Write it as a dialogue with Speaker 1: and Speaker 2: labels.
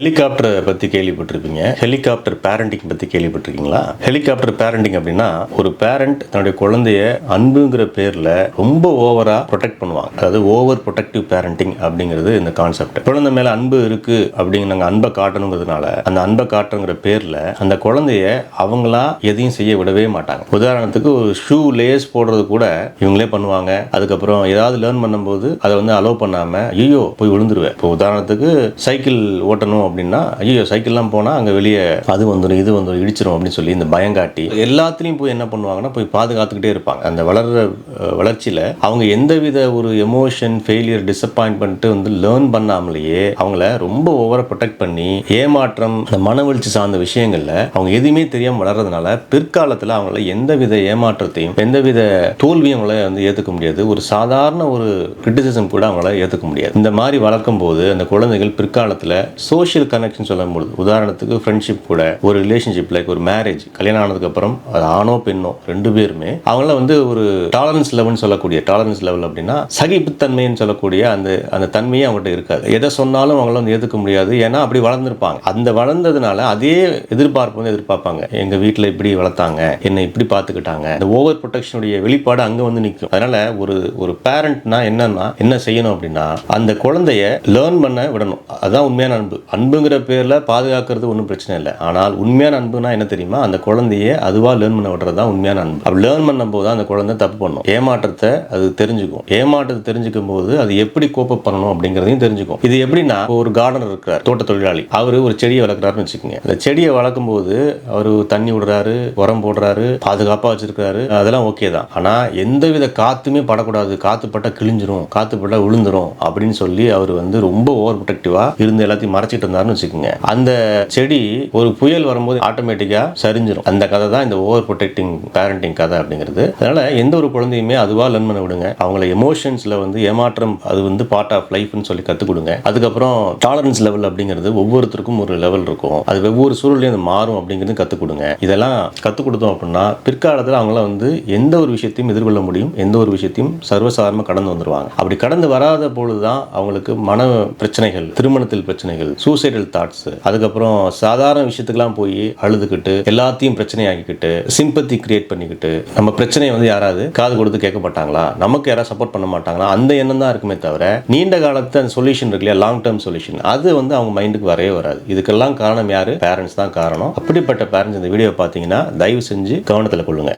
Speaker 1: ஹெலிகாப்டரை பற்றி கேள்விப்பட்டிருப்பீங்க. Helicopter parenting பற்றி கேள்விப்பட்டிருக்கீங்களா? ஹெலிகாப்டர் பேரண்டிங் அப்படின்னா ஒரு பேரண்ட் தன்னுடைய குழந்தைய அன்புங்கிற பேரில் ரொம்ப ஓவராக ப்ரொடெக்ட் பண்ணுவாங்க. அதாவது ஓவர் ப்ரொடெக்டிவ் பேரண்டிங் அப்படிங்கிறது இந்த கான்செப்ட் குழந்தை மேலே அன்பு இருக்கு அப்படிங்கிற நாங்கள் அன்பை காட்டணுங்கிறதுனால அந்த அன்பை காட்டுங்கிற பேரில் அந்த குழந்தைய அவங்களா எதையும் செய்ய விடவே மாட்டாங்க. உதாரணத்துக்கு ஒரு ஷூ லேஸ் போடுறது கூட இவங்களே பண்ணுவாங்க. அதுக்கப்புறம் ஏதாவது லேர்ன் பண்ணும்போது அதை வந்து அலோவ் பண்ணாமல் ஐயோ போய் விழுந்துருவேன். இப்போ உதாரணத்துக்கு சைக்கிள் ஓட்டணும் அப்படின்னா ஐயோ சைக்கிள்லாம் போனால் அங்கே வெளியே அது வந்துடும் இது வந்துடும் இடிச்சிரும் அப்படின்னு சொல்லி இந்த பயங்காட்டி எல்லாத்துலேயும் போய் என்ன பண்ணுவாங்கன்னா போய் பாதுகாத்துக்கிட்டே இருப்பாங்க. அந்த வளர்ற வளர்ச்சியில் அவங்க எந்தவித ஒரு எமோஷன் ஃபெயிலியர் டிசப்பாயின்மெண்ட் வந்து லேர்ன் பண்ணாமலேயே அவங்கள ரொம்ப ஓவராக ப்ரொடெக்ட் பண்ணி ஏமாற்றம் இந்த மனவெழுச்சி சார்ந்த விஷயங்களில் அவங்க எதுவுமே தெரியாமல் வளர்றதுனால பிற்காலத்தில் அவங்கள எந்தவித ஏமாற்றத்தையும் எந்தவித தோல்வியும் அவங்கள வந்து ஏற்றுக்க முடியாது. ஒரு சாதாரண ஒரு கிரிட்டிசிசம் கூட அவங்கள ஏற்றுக்க முடியாது. இந்த மாதிரி வளர்க்கும் போது அந்த குழந்தைகள் பிற்காலத்தில் சோஷியல் கனெக்ஷன் சொல்லும்போது உதாரணத்துக்கு ஃப்ரெண்ட்ஷிப் கூட ஒரு ரிலேஷன்ஷிப் லைக் ஒரு மேரேஜ் கல்யாணம் ஆனதுக்கப்புறம் அது ஆணோ பெண்ணோ ரெண்டு பேருமே அவங்கள வந்து ஒரு டாலரன்ஸ் லெவல்னு சொல்லக்கூடிய டாலரன்ஸ் லெவல் அப்படின்னா சகிப்புத்தன்மைன்னு சொல்லக்கூடிய அந்த அந்த தன்மையே அவங்கள்ட்ட இருக்காது. எதை சொன்னாலும் அவங்கள வந்து ஏற்றுக்க முடியாது. ஏன்னா அப்படி வளர்ந்துருப்பாங்க. அந்த வளர்ந்ததுனால அதே எதிர்பார்ப்பு வந்து எதிர்பார்ப்பாங்க. எங்க வீட்டில் இப்படி வளர்த்தாங்க என்னை இப்படி பார்த்துக்கிட்டாங்க இந்த ஓவர் ப்ரொடெக்ஷனுடைய வெளிப்பாடு அங்கே வந்து நிற்கும் அதனால ஒரு ஒரு பேரண்ட்னா என்னன்னா என்ன செய்யணும் அப்படின்னா அந்த குழந்தைய லேர்ன் பண்ண விடணும். அதுதான் உண்மையான அன்பு. அன்புங்கிற பேரில் பாதுகாக்கிறது ஒன்றும் பிரச்சனை இல்லை. ஆனால் உண்மையான அன்புனா என்ன தெரியுமா? அந்த குழந்தைய அதுவா லேர்ன் பண்ண விடுறது தான் உண்மையான அன்பு. அப்படி லேர்ன் பண்ணும்போது போது அந்த குழந்தை தப்பு பண்ணும். ஏமாற்றத்தை அது தெரிஞ்சுக்கும். ஏமாற்றத்தை தெரிஞ்சுக்கும் போது அது எப்படி கோப்பப் பண்ணணும் அப்படிங்கிறதையும் தெரிஞ்சுக்கும். இது எப்படின்னா ஒரு கார்டனர் இருக்கிறார் தோட்ட தொழிலாளி. அவர் ஒரு செடியை வளர்க்குறாருன்னு வச்சுக்கோங்க. அந்த செடியை வளர்க்கும் போது அவர் தண்ணி விடுறாரு உரம் போடுறாரு பாதுகாப்பாக வச்சிருக்கிறாரு அதெல்லாம் ஓகே தான். ஆனால் எந்தவித காத்துமே படக்கூடாது. காத்து பட்டா கிழிஞ்சிரும் காத்து பட்டா விழுந்துரும் அப்படின்னு சொல்லி அவர் வந்து ரொம்ப ஓவர் ப்ரொடெக்டிவா இருந்து எல்லாத்தையும் மறைச்சிட்டு இருந்தாருன்னு வச்சுக்கோங்க. அந்த செடி ஒரு புயல் வரும்போது ஆட்டோமேட்டிக்காக சரிஞ்சிடும் அந்த கதை தான் இந்த ஓவர் ப்ரொடெக்டிங் பேரண்டிங் கதை அப்படிங்கிறது. அதனால் எந்த ஒரு குழந்தையுமே அதுவாக லேர்ன் பண்ண விடுங்க. அவங்கள எமோஷன்ஸில் வந்து ஏமாற்றம் அது வந்து பார்ட் ஆஃப் லைஃப்னு சொல்லி கற்றுக் கொடுங்க. அதுக்கப்புறம் டாலரன்ஸ் லெவல் அப்படிங்கிறது ஒவ்வொருத்தருக்கும் ஒரு லெவல் இருக்கும். அது ஒவ்வொரு சூழலையும் அது மாறும் அப்படிங்கிறது கற்றுக் கொடுங்க. இதெல்லாம் கற்றுக் கொடுத்தோம் அப்படின்னா பிற்காலத்தில் அவங்கள வந்து எந்த ஒரு விஷயத்தையும் எதிர்கொள்ள முடியும். எந்த ஒரு விஷயத்தையும் சர்வசாதாரணமாக கடந்து வந்துடுவாங்க அப்படி கடந்து வராத பொழுது தான் அவங்களுக்கு மன பிரச்சனைகள் திருமணத்தில் பிரச்சனைகள் சூசைடல் தாட்ஸ் அதுக்கப்புறம் சாதாரண விஷயத்துக்கெல்லாம் போய் அழுதுகிட்டு எல்லாத்தையும் பிரச்சனையாக்கிக்கிட்டு சிம்பத்தி கிரியேட் பண்ணிக்கிட்டு நம்ம பிரச்சனையை வந்து யாராவது காது கொடுத்து கேட்க மாட்டாங்களா நமக்கு யாராவது சப்போர்ட் பண்ண மாட்டாங்களா? அந்த எண்ணம் தான் இருக்குமே தவிர நீண்ட காலத்து அந்த சொல்யூஷன் இருக்கு இல்லையா? லாங் டேர்ம் சொல்யூஷன் அது வந்து அவங்க மைண்டுக்கு வரவே வராது. இதுக்கெல்லாம் காரணம் யாரு? பேரண்ட்ஸ் தான் காரணம். அப்படிப்பட்ட பேரண்ட்ஸ் இந்த வீடியோ பார்த்தீங்கன்னா தயவு செஞ்சு கவனத்தில் கொள்ளுங்க.